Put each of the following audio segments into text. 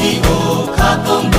ကြီးကိုခါကု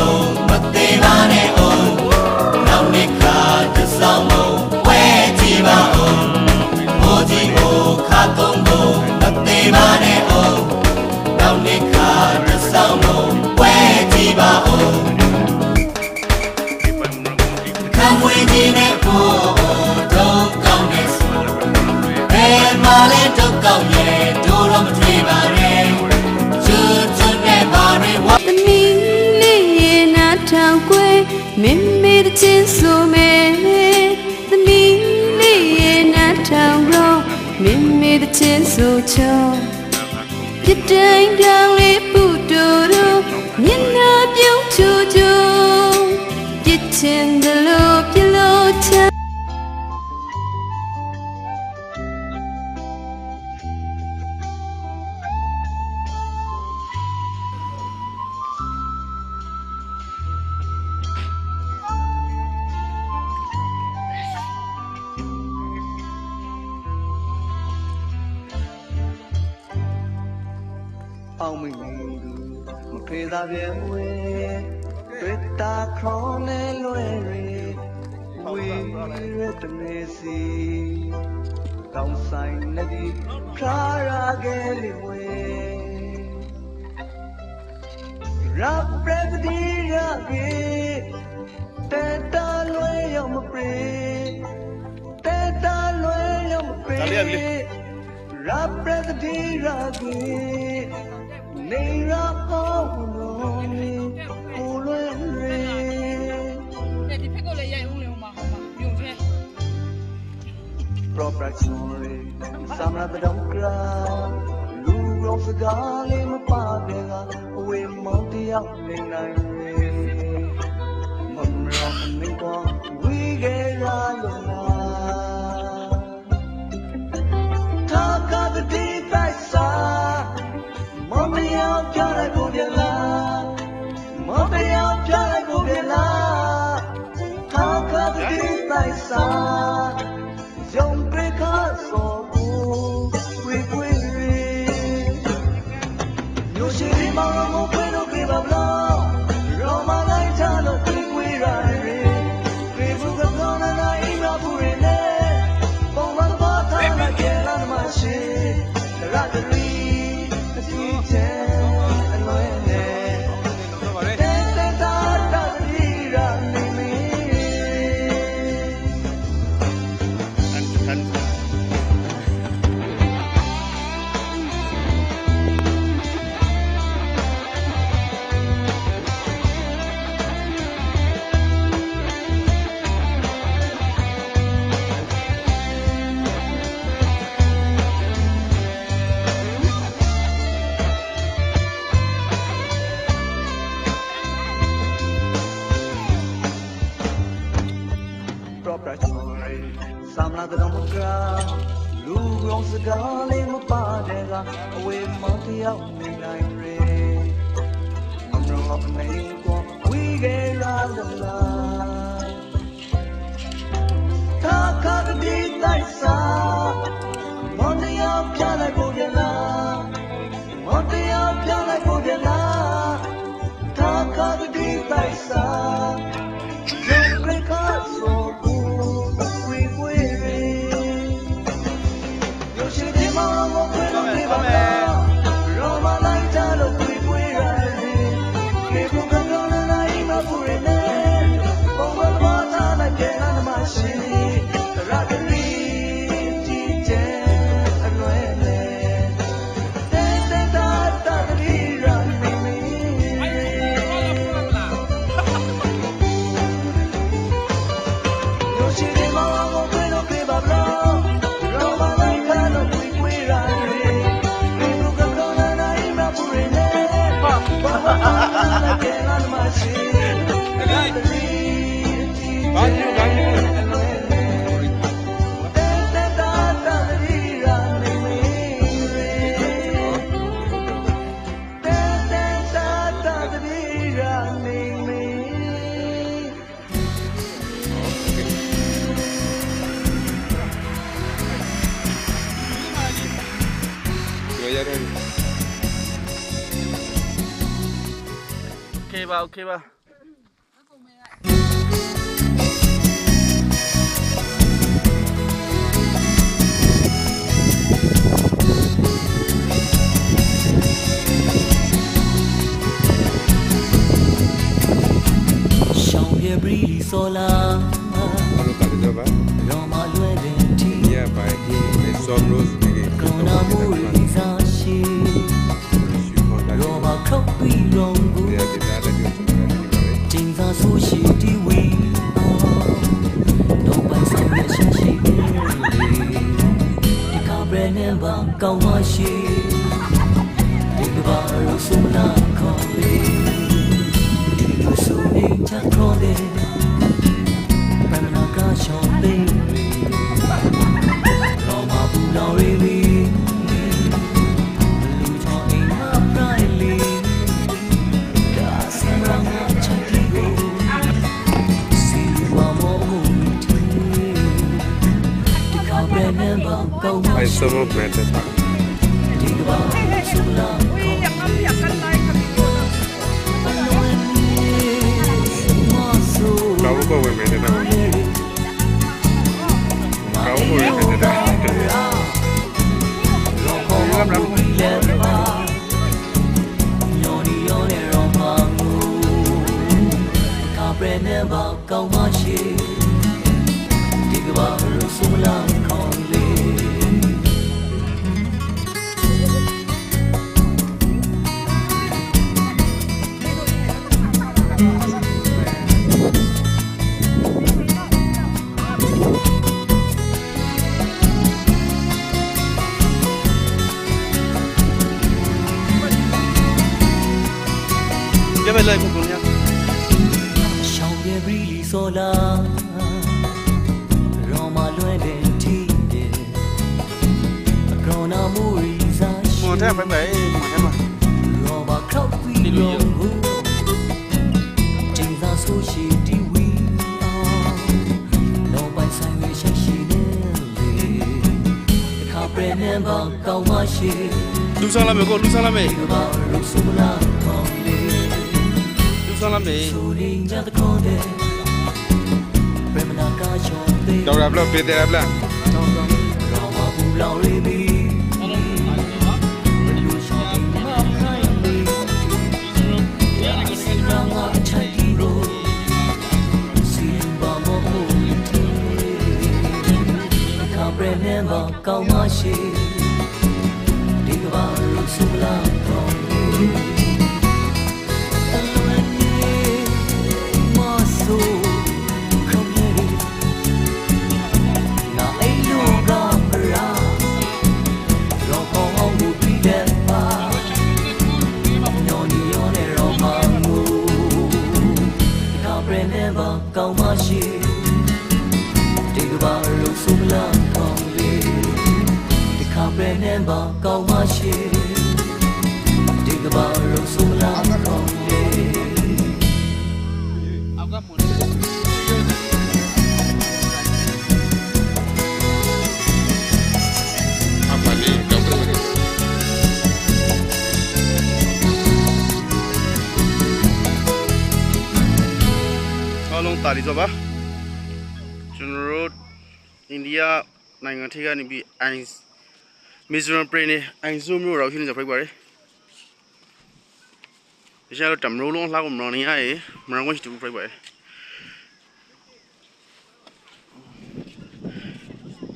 ချင်းဆိုမယ်သမီးလေးရေနာထောင်ရောမင်းမေးတဲ့ချင်းဆိုချောပြတိုင်းတောင်လေးပူ ပြန်ဝဲတွေ့တာခေါ်နေလွယ်ရီဝီရတဲ့နေစီကောင်းဆိုင်နေဒီခါရာကလေးဝဲရပ်ပရဒီရာကေတဲတာလွယ်ရောက်မပြေတဲတာလွယ်ရောက်မပြေရာပရဒတိရာကေ နေရာအောင်လို့ကိုလွယ်ရေတဲ့ဒီဖက်ကိုလည်းရိုက်ဦးလေဟိုမှာဟိုမှာမြုံထဲ proper story စမရတဲ့ကရာလူရောစကားလေးမပါတဲ့ကအဝေးမောင်တယောက်နေနိုင်ရေမမရောမင်းကောဝီဂေရာလုံးလာတာကတိပို က်စာမမယောပြလိုက်ကိုပြန်လာမမယောပြလိုက်ကိုပြန်လာတာကတိပိုက်စာ တဲ့မကရာလူရောစကားလေးမပါတဲ့ကအဝေးမောင်တယောက်နေနိုင်ရေအမရောနေကောဝီဂေရာလလာတာခါဒီတိုက်စာမောင်တယောက်ပြလိုက်ဖို့ပြန်လာ que va little bit. Inolvidable. Remember, come on, she. ပါကောင်းပါရှေဒီကဘာလုံးဆုံးလာကောင်းလေအောက်ကမွန်အပလေးကတော့အားလုံးတာလီဆိုပါကျွန်တော်တို့အိန္ဒိယနိုင်ငံထိကနေပြီး ICE မီဇိုရမ်ပရင်နေအိုင်ဇိုမျိုးရောက်ရှိနေကြဖိုက်ပါရယ်ဒီကျတော့တမရိုးလုံးလှောက်မရောနေရရေမရောဝင်ရှိတူဖိုက်ပါရယ်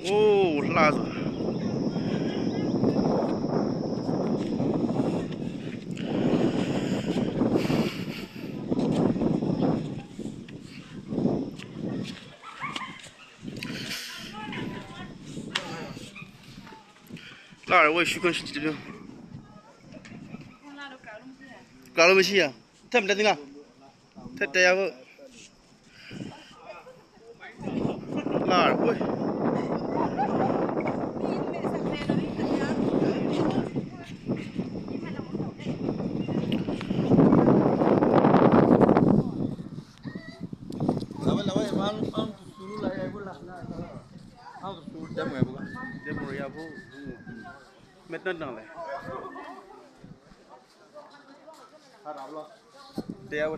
โอ้လှဆို 大，我也是这边。了啊？太不得劲了，太呆呀！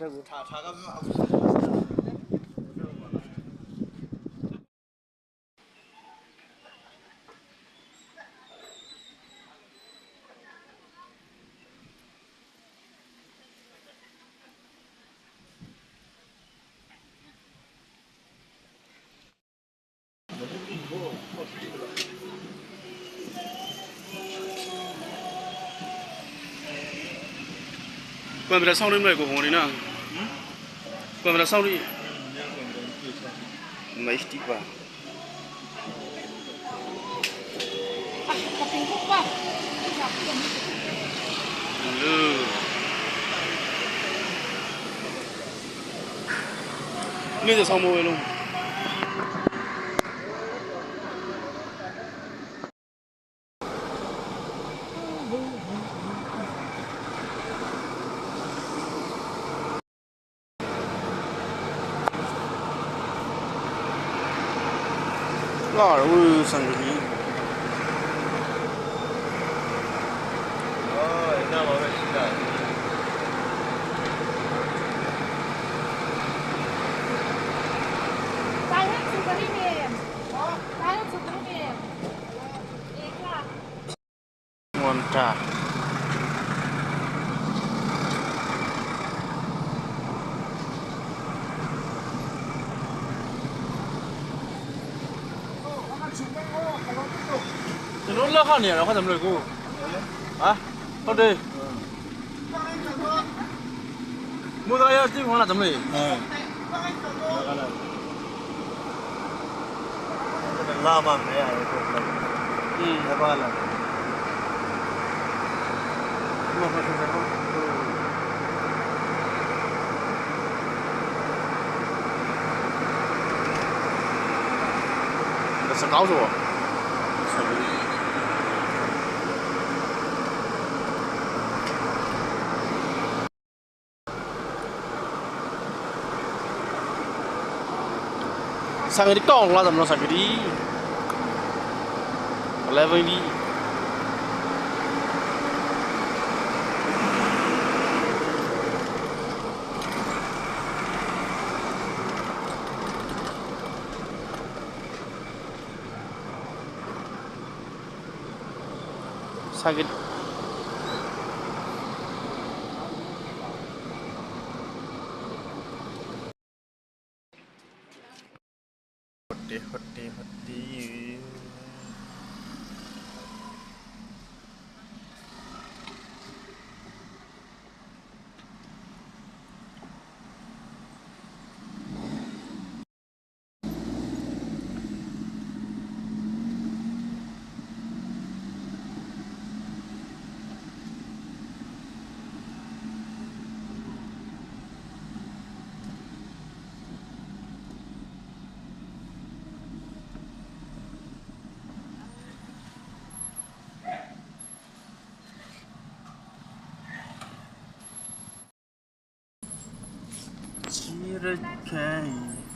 တရားဝတ်ထကိုထားထားကမအောင်ကွန်ပျူတာဆောင်း နေမလဲကိုဟိုနေနော်ကွန်ပျူတာဆောင်း နေไကျွန်တော်လက်ခနေရတော့ခါတယ်မလို့ကိုဟာဟုတ်တယ်မူသားရစီခေါ်လာတယ်မလို့လာမမဲရတယ်ကို อืมလည်းပါလာမဟုတ်ဘူးဟုတ်ဒါစကောက်ဆို hoti hoti hoti 100k.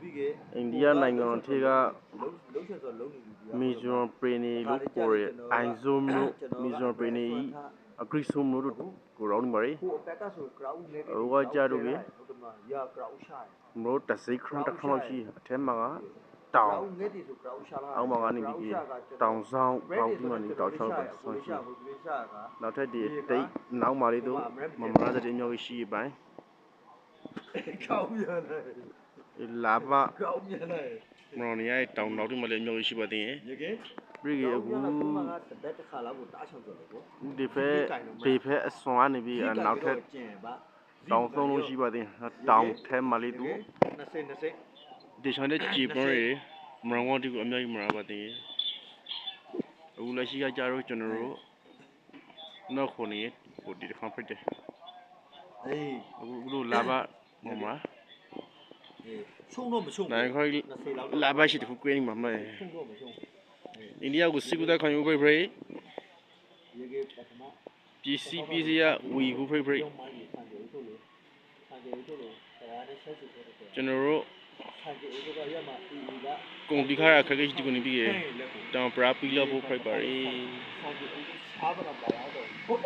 ပြီကအိန္ဒိယနိုင်ငံထေကလုံးလုံးချက်ဆိုလုံးနေပြီမီဇိုရမ်ပရီနီလို့ခေါ်ရအိုင်ဇိုမျိုးမီဇိုရမ်ပရီနီအဂရိဆိုမျိုးတို့ကိုရောင်းနေပါရီကိုအပက်ကဆို crowd နေဟိုကကြတော့ကြီး ဟုတ်တယ်မရ crowd ရှာမလို့တစိခရတစ်ခါလောက်ရှိအထဲမှာကတောင် crowd နေတယ်ဆို crowd ရှာလာအောက်မှာကနေပြီးကြီးတောင်ဆောင်ပေါင်းပြီးမှနေတောင်ချောက်ပဲဆွန့်ရှိဟိုဒီရှာကနောက်ထပ်ဒီတိတ်နောက်မှာလေးတို့မမရာတဲ့မျိုးရှိပိုင်း crowd ရတယ်လာပါ crowd ရတယ်မော်နီယာတောင်နောက်တွေမှာလည်းမျိုးရှိပါသေးတယ်ရေကဲပြည်ကြီးအခုကတက်တခါလောက်ကိုတားချောင်းကြတယ်ကိုဒီဖက်ဒီဖက်အစွမ်းနေပြီးနောက်ထပ်ကျင်ပါ တောင်ဆုံးလို့ရှိပါသေးတယ်တောင်ထဲမှာလေးတို့20 20ဒီချန်တဲ့ကြည်ပွန်ရယ်မရဝတီကိုအများကြီးမရပါသေးဘူးအခုလက်ရှိကကြတော့ကျွန်တော်တို့နောက်ခုနေဟိုဒီတစ်ခါဖိတ်တယ်အေးအခုအခုလိုလာပါမမချုံတော့မချုံနိုင်ခေါ်20လောက်လာပါရှိတခုကွင်းမှာမဲချုံတော့မချုံအိန္ဒိယကိုစီကူတဲ့ခံယူဖိတ်ဖိတ်ရေကဲပထမပြည်စီပြည်စီရဝီကူဖိတ်ဖိတ် ကျောင်းမိုင်းဆန်ကြေထုတ်လို့ဆန် ကြေထုတ်လို့တရားနဲ့ဆက်စုထုတ်တယ်ကျွန်တော်တို့ဆန်ကြေထုတ်ကရမှာအီအီကကုန်ဒီခါရခက်ခဲရှိတခုနေပြီးရလက်ကိုတောင်ပရာပီလို့ဖို့ဖိတ်ပါရီဆန်ကြေအားပါတော့ပါတော့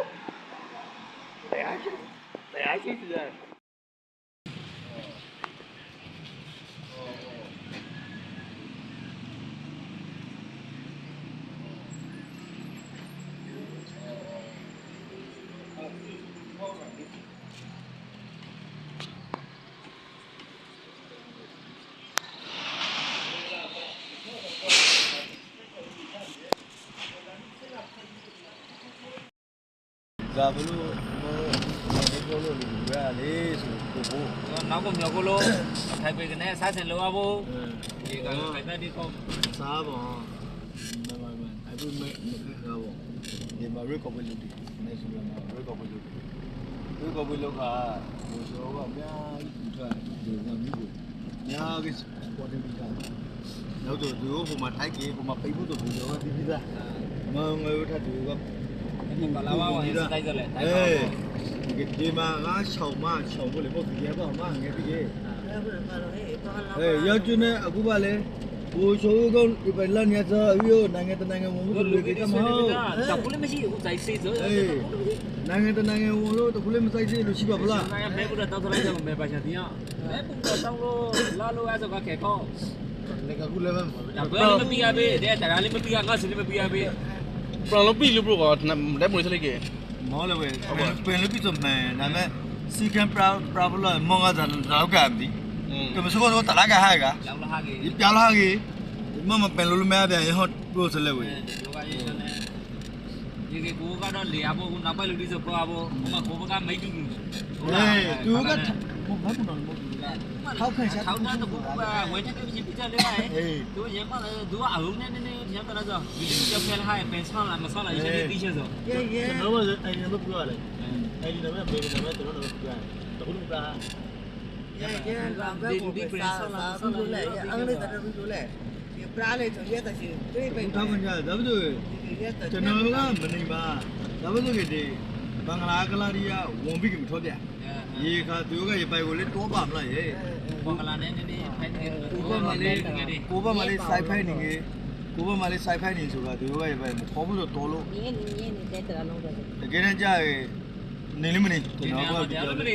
တရားရှိတရားရှိတယ် ဒါဘလို့ဒီကောလို့လူရလေဆိုကိုကိုနောက်ကိုမြောက်ကိုလို့ထိုင်ပေကနေစားစင်လောဖို့ဒီကခိုင်တဲ့ဒီကောစားပါမမမအခုမမခါဘောဒီမှာရေကောပလူတီနေဆိုရမှာရေကောပလူတီရေကောပလူကဘိုးစောကအများကြီးထဒီကမိကိုအများကြီးပေါ်တယ်ပြီးတာနောက်တော့ဒီဟိုမှာထိုက်ကြီးဟိုမှာပိတ်ဖို့တော့ဘိုးစောကပြီးပြီးသားမငယ်ထပ်ဒီကဒီ ကလာဝဝစတိုက်ကြလေတိုက်ပါအေးဒီမှာငါချောင်းမချောင်းဖို့လေပေါ့ဒီရပါမငယ်တည်းအေးရောက်ကျနေအခုပါလေဘိုးချိုးကောဒီပလန်ရသောအယိုနိုင်ငံတနိုင်ငံဝင်မှုတွေကမဟုတ်တော့ဘူးလည်းမရှိဘူးတိုက်စေးဆိုအေးနိုင်ငံတနိုင်ငံဝင်လို့တခုလည်းမဆိုင်သေးလို့ရှိပါဗလားငါဘဲကူတော့တောက်လိုက်တော့မဲပါချင်တရားဘဲပူတော့တောင်းလို့လာလို့အဲ့ဆိုကခဲကောလေကခုလည်းမဒါဘယ်လိုမပြရပဲတဲ့တရားလေးမပြရငါစနေမပြရပဲ ပရလုံးပြီလို့ဘရောကလက်မွေးစလိုက်ကေမောလည်းပဲပင်လို့ပြတ်မယ်ဒါမဲ့စီကံပရာပရာဘလာမောငါသာတော့ကံဒီอืมကမစကောတော့တလာကဟာကလောင်လာဟာကြီးဒီပြလာကြီးမမပင်လို့မရပြန်ရဟောကိုစလဲဝေဒီကရေးနေဒီကကိုကတော့လေရဖို့နောက်ပဲလူဒီဆိုပေါ်ဖို့ဟိုမှာကိုကမိတ်တူအေးသူကဘုမဘူးနော်မဟုတ်ဘူး ထောက်ခံချက်ထောက်တော့ကိုကဝယ်ချက်ပြပြကြလေဟဲ့အေးသူရမလည်းသူကအုံနဲ့နည်းနည်းညံတော့ဆိုဒီကြောက်ခဲလာဟဲ့ပင်ဆောင်းလာမဆောင်းလာရေးတီးချက်ဆိုကျွန်တော်ကအဲ့ဒီမပြောရလေအဲ့ဒီလည်းဘေးလည်းကျွန်တော်တို့ပြောရတယ်တခုလုံးကဒီဒီပင်ဆောင်းလာဆောင်းလာရေးအင်္ဂလိပ်တရဘူးလို့လေဒီပရာလေးဆိုရက်တဲ့ရှင်ပြေးပိတ်ထောက်ခံချက်ဒါပေမဲ့ရက်တဲ့ကျွန်တော်ကမနေပါဒါပေမဲ့ဒီ ဘင်္ဂလားကလာရီယာဝန်ပြီးကမထောပြရေခါသူကရေပိုင်ကိုလေတောပါမလားရေဘောကလာနေနေဖိုက်နေကိုဘမလေးကိုဘမလေးစိုက်ဖိုင်နေငယ်ကိုဘမလေးစိုက်ဖိုင်နေဆိုတာသူကရေပိုင်မခေါ်ဘူးတော့တော်လို့နင်းနင်းနေတဲ့တရလုံးတော့တကယ်တမ်းကြာရေနေလိမနေကျွန်တော်ကကျွန်တော်တို့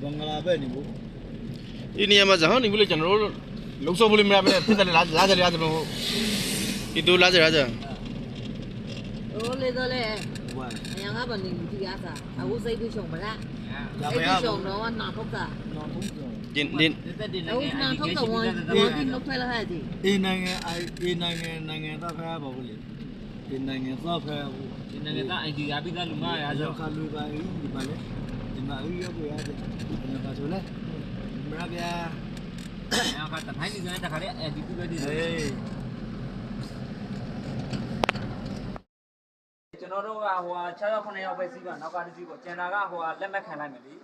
ဘင်္ဂလားပဲနေဘူးဒီနေရာမှာဇဟောင်းနေဘူးလေကျွန်တော်တို့လုံဆော့ဖို့လည်းမရပါနဲ့ဖြစ်တယ်လားလာကြရကြလို့ဒီတို့လာကြရကြဟိုလေတော့လေဟိုအရင်ကဘာနေဒီအားသာအခုစိတ်ပြီး ရှုံမလားကဒါစိပဲတ်ရပြီးရှုံတော့နာထုတ်တာနော်ဘူးဆိုဒီဒီတက်တင်နေအခုနာထုတ်တော့ဝန်ဝန်ပြီးလောက်ထွက်လာတဲ့ဒီအေးနိုင်ငံအေးနိုင်ငံနိုင်ငံသားဖဲပါဘူးလေအေးနိုင်ငံသားဖဲဘူးဒီနေ့ကအိုင်ဒီယာပြီးသားလူငါရအားဆိုကြောင့်ခါလူပါအေးဒီပါလေဒီမှာအေးရောက်ရ ကျွန်တော်တို့ကဟိုဟာ6ရောက်9ရောက်ပဲစီးပါနောက်ကတစ်စီးပေါ့ကျန်တာကဟိုဟာလက်မခံလိုက်မယ်လေ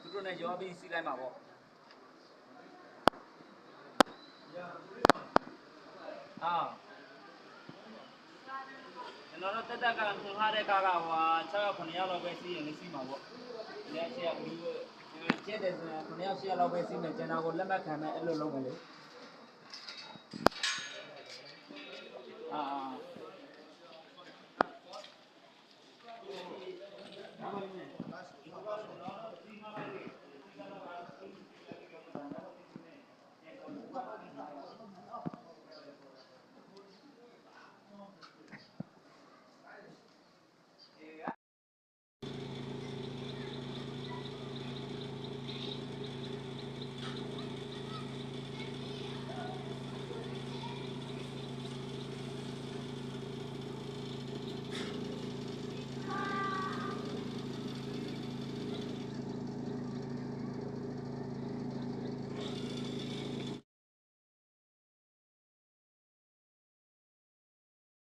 သူတို့နဲ့ရောပြီးစီးလိုက်မှာပေါ့အာကျွန်တော်တို့တက်တက်ကဆွန်ထားတဲ့ကားကဟိုဟာ6ရောက်9ရောက်လောက်ပဲစီးရင်လည်းစီးမှာပေါ့လက်ရှိကဘူးကျက်တယ်ဆိုရင်9ရောက်10ရောက်လောက်ပဲစီးမယ်ကျန်တာကိုလက်မခံနဲ့အဲ့လိုလုပ်မယ်လေအာ